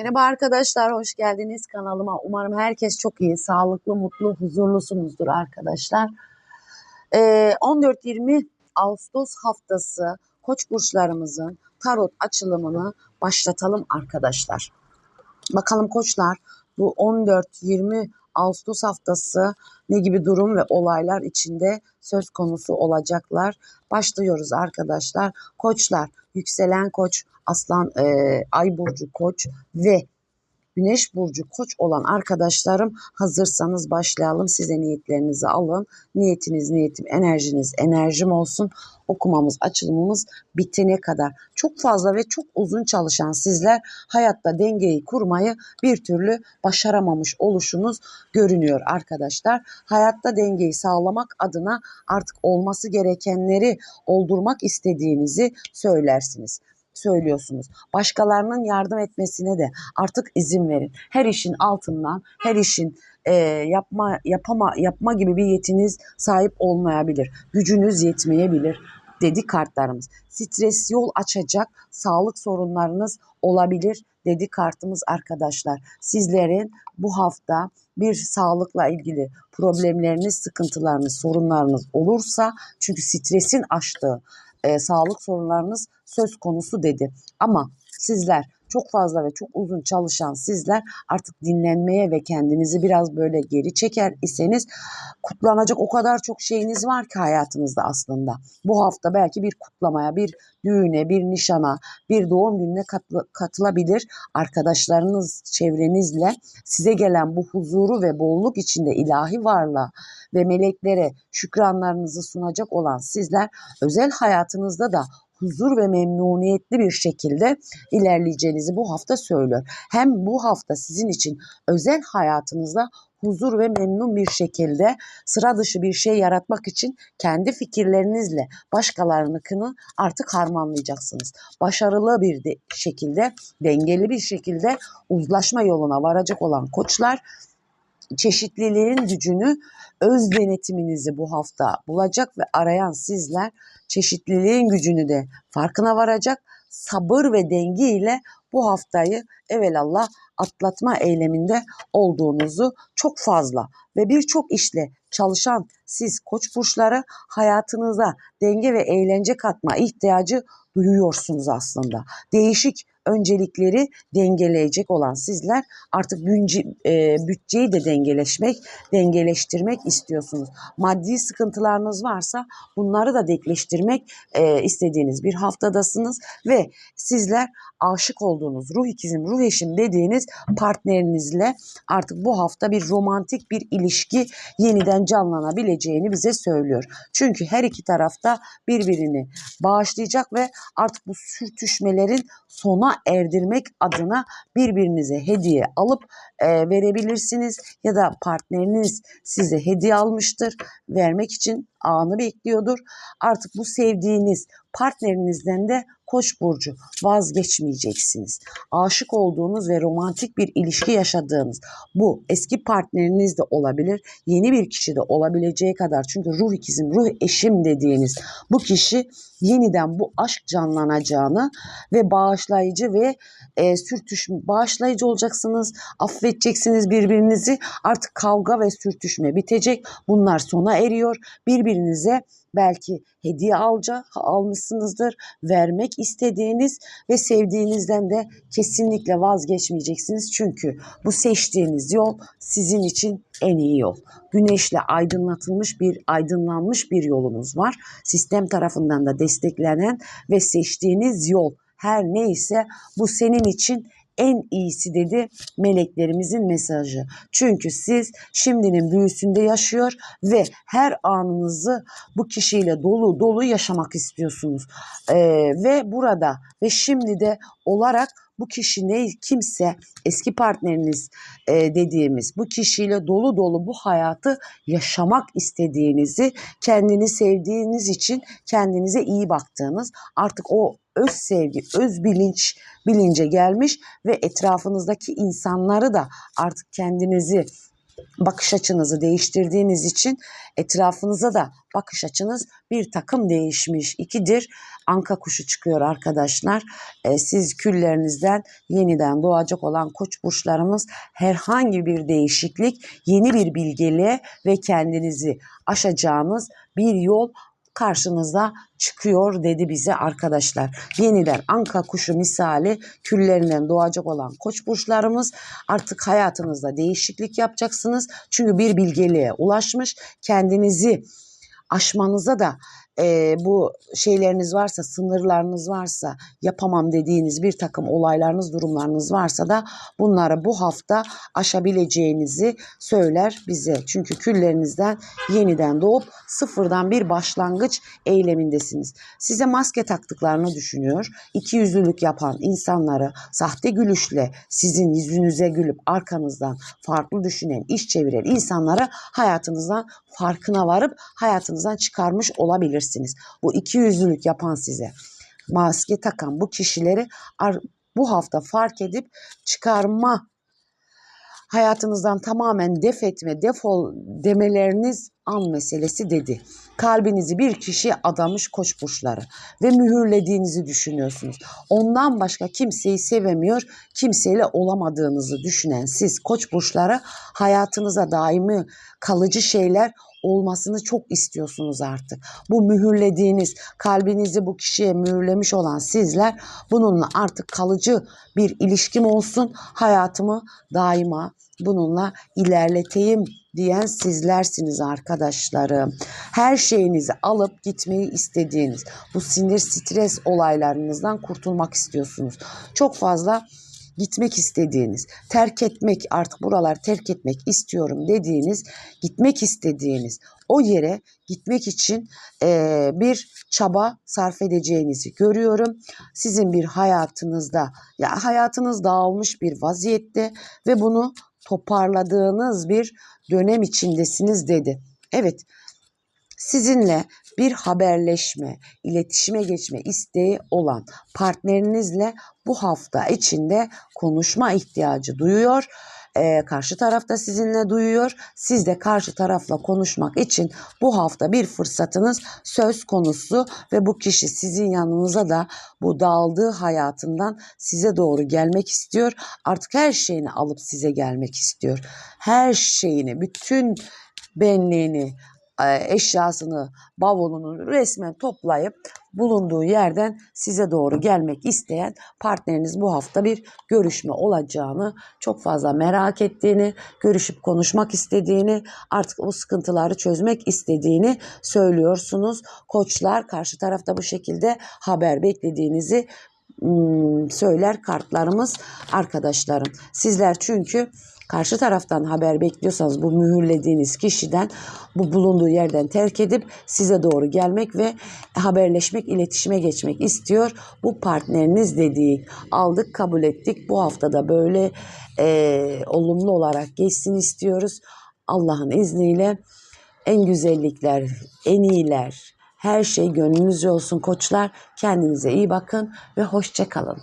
Merhaba arkadaşlar, hoş geldiniz kanalıma. Umarım herkes çok iyi, sağlıklı, mutlu, huzurlusunuzdur arkadaşlar. Ee, 14-20 Ağustos haftası Koç burçlarımızın tarot açılımını başlatalım arkadaşlar. Bakalım koçlar bu 14-20 Ağustos haftası ne gibi durum ve olaylar içinde söz konusu olacaklar. Başlıyoruz arkadaşlar. Koçlar, yükselen koç, aslan, e, ay burcu koç ve Güneş burcu koç olan arkadaşlarım hazırsanız başlayalım. Size niyetlerinizi alın. Niyetiniz niyetim, enerjiniz enerjim olsun. Okumamız, açılımımız bitene kadar. Çok fazla ve çok uzun çalışan sizler hayatta dengeyi kurmayı bir türlü başaramamış oluşunuz görünüyor arkadaşlar. Hayatta dengeyi sağlamak adına artık olması gerekenleri oldurmak istediğinizi söylersiniz söylüyorsunuz. Başkalarının yardım etmesine de artık izin verin. Her işin altından, her işin e, yapma yapama yapma gibi bir yetiniz sahip olmayabilir. Gücünüz yetmeyebilir dedi kartlarımız. Stres yol açacak sağlık sorunlarınız olabilir dedi kartımız arkadaşlar. Sizlerin bu hafta bir sağlıkla ilgili problemleriniz, sıkıntılarınız, sorunlarınız olursa çünkü stresin aştığı e, sağlık sorunlarınız söz konusu dedi. Ama sizler çok fazla ve çok uzun çalışan sizler artık dinlenmeye ve kendinizi biraz böyle geri çeker iseniz kutlanacak o kadar çok şeyiniz var ki hayatınızda aslında. Bu hafta belki bir kutlamaya, bir düğüne, bir nişana, bir doğum gününe katılabilir. Arkadaşlarınız, çevrenizle size gelen bu huzuru ve bolluk içinde ilahi varlığa ve meleklere şükranlarınızı sunacak olan sizler özel hayatınızda da huzur ve memnuniyetli bir şekilde ilerleyeceğinizi bu hafta söylüyor. Hem bu hafta sizin için özel hayatınızda huzur ve memnun bir şekilde sıra dışı bir şey yaratmak için kendi fikirlerinizle başkalarınınkini artık harmanlayacaksınız. Başarılı bir de şekilde, dengeli bir şekilde uzlaşma yoluna varacak olan koçlar çeşitliliğin gücünü öz denetiminizi bu hafta bulacak ve arayan sizler çeşitliliğin gücünü de farkına varacak. Sabır ve denge ile bu haftayı evelallah atlatma eyleminde olduğunuzu çok fazla ve birçok işle çalışan siz koç burçları hayatınıza denge ve eğlence katma ihtiyacı duyuyorsunuz aslında. Değişik öncelikleri dengeleyecek olan sizler artık günce, e, bütçeyi de dengeleşmek, dengeleştirmek istiyorsunuz. Maddi sıkıntılarınız varsa bunları da denkleştirmek e, istediğiniz bir haftadasınız ve sizler aşık olduğunuz ruh ikizim, ruh eşim dediğiniz partnerinizle artık bu hafta bir romantik bir ilişki yeniden canlanabileceğini bize söylüyor. Çünkü her iki tarafta birbirini bağışlayacak ve artık bu sürtüşmelerin sona erdirmek adına birbirinize hediye alıp e, verebilirsiniz ya da partneriniz size hediye almıştır vermek için anı bekliyordur. Artık bu sevdiğiniz partnerinizden de Koç burcu vazgeçmeyeceksiniz. Aşık olduğunuz ve romantik bir ilişki yaşadığınız bu eski partneriniz de olabilir. Yeni bir kişi de olabileceği kadar çünkü ruh ikizim, ruh eşim dediğiniz bu kişi yeniden bu aşk canlanacağını ve bağışlayıcı ve e, sürtüşme bağışlayıcı olacaksınız, affedeceksiniz birbirinizi. Artık kavga ve sürtüşme bitecek. Bunlar sona eriyor. Birbirinize belki hediye alca almışsınızdır. Vermek istediğiniz ve sevdiğinizden de kesinlikle vazgeçmeyeceksiniz. Çünkü bu seçtiğiniz yol sizin için en iyi yol. Güneşle aydınlatılmış bir, aydınlanmış bir yolunuz var. Sistem tarafından da desteklenen ve seçtiğiniz yol her neyse bu senin için en iyisi dedi meleklerimizin mesajı. Çünkü siz şimdinin büyüsünde yaşıyor ve her anınızı bu kişiyle dolu dolu yaşamak istiyorsunuz. Ee, ve burada ve şimdi de olarak bu kişi ne kimse eski partneriniz e, dediğimiz bu kişiyle dolu dolu bu hayatı yaşamak istediğinizi kendini sevdiğiniz için kendinize iyi baktığınız artık o öz sevgi, öz bilinç bilince gelmiş ve etrafınızdaki insanları da artık kendinizi bakış açınızı değiştirdiğiniz için etrafınıza da bakış açınız bir takım değişmiş. İkidir anka kuşu çıkıyor arkadaşlar. E, siz küllerinizden yeniden doğacak olan koç burçlarımız herhangi bir değişiklik, yeni bir bilgeliğe ve kendinizi aşacağınız bir yol karşınıza çıkıyor dedi bize arkadaşlar. Yeniden anka kuşu misali küllerinden doğacak olan koç burçlarımız artık hayatınızda değişiklik yapacaksınız. Çünkü bir bilgeliğe ulaşmış kendinizi aşmanıza da e, bu şeyleriniz varsa, sınırlarınız varsa, yapamam dediğiniz bir takım olaylarınız, durumlarınız varsa da bunları bu hafta aşabileceğinizi söyler bize. Çünkü küllerinizden yeniden doğup sıfırdan bir başlangıç eylemindesiniz. Size maske taktıklarını düşünüyor. İki yüzlülük yapan insanları sahte gülüşle sizin yüzünüze gülüp arkanızdan farklı düşünen, iş çeviren insanları hayatınızdan farkına varıp hayatınızdan çıkarmış olabilirsiniz. Bu iki yüzlülük yapan size maske takan bu kişileri bu hafta fark edip çıkarma hayatınızdan tamamen def etme, defol demeleriniz an meselesi dedi. Kalbinizi bir kişiye adamış koç burçları ve mühürlediğinizi düşünüyorsunuz. Ondan başka kimseyi sevemiyor, kimseyle olamadığınızı düşünen siz koç burçları hayatınıza daimi kalıcı şeyler olmasını çok istiyorsunuz artık. Bu mühürlediğiniz, kalbinizi bu kişiye mühürlemiş olan sizler bununla artık kalıcı bir ilişkim olsun, hayatımı daima bununla ilerleteyim diyen sizlersiniz arkadaşlarım. Her şeyinizi alıp gitmeyi istediğiniz bu sinir stres olaylarınızdan kurtulmak istiyorsunuz. Çok fazla gitmek istediğiniz, terk etmek artık buralar terk etmek istiyorum dediğiniz, gitmek istediğiniz o yere gitmek için e, bir çaba sarf edeceğinizi görüyorum. Sizin bir hayatınızda ya hayatınız dağılmış bir vaziyette ve bunu toparladığınız bir dönem içindesiniz dedi. Evet sizinle bir haberleşme, iletişime geçme isteği olan partnerinizle bu hafta içinde konuşma ihtiyacı duyuyor e, karşı tarafta sizinle duyuyor. Siz de karşı tarafla konuşmak için bu hafta bir fırsatınız söz konusu ve bu kişi sizin yanınıza da bu dağıldığı hayatından size doğru gelmek istiyor. Artık her şeyini alıp size gelmek istiyor. Her şeyini, bütün benliğini, eşyasını, bavulunu resmen toplayıp bulunduğu yerden size doğru gelmek isteyen partneriniz bu hafta bir görüşme olacağını, çok fazla merak ettiğini, görüşüp konuşmak istediğini, artık o sıkıntıları çözmek istediğini söylüyorsunuz. Koçlar karşı tarafta bu şekilde haber beklediğinizi söyler kartlarımız arkadaşlarım. Sizler çünkü karşı taraftan haber bekliyorsanız bu mühürlediğiniz kişiden bu bulunduğu yerden terk edip size doğru gelmek ve haberleşmek, iletişime geçmek istiyor. Bu partneriniz dediği aldık, kabul ettik. Bu haftada böyle e, olumlu olarak geçsin istiyoruz. Allah'ın izniyle en güzellikler, en iyiler, her şey gönlünüzce olsun koçlar. Kendinize iyi bakın ve hoşça kalın.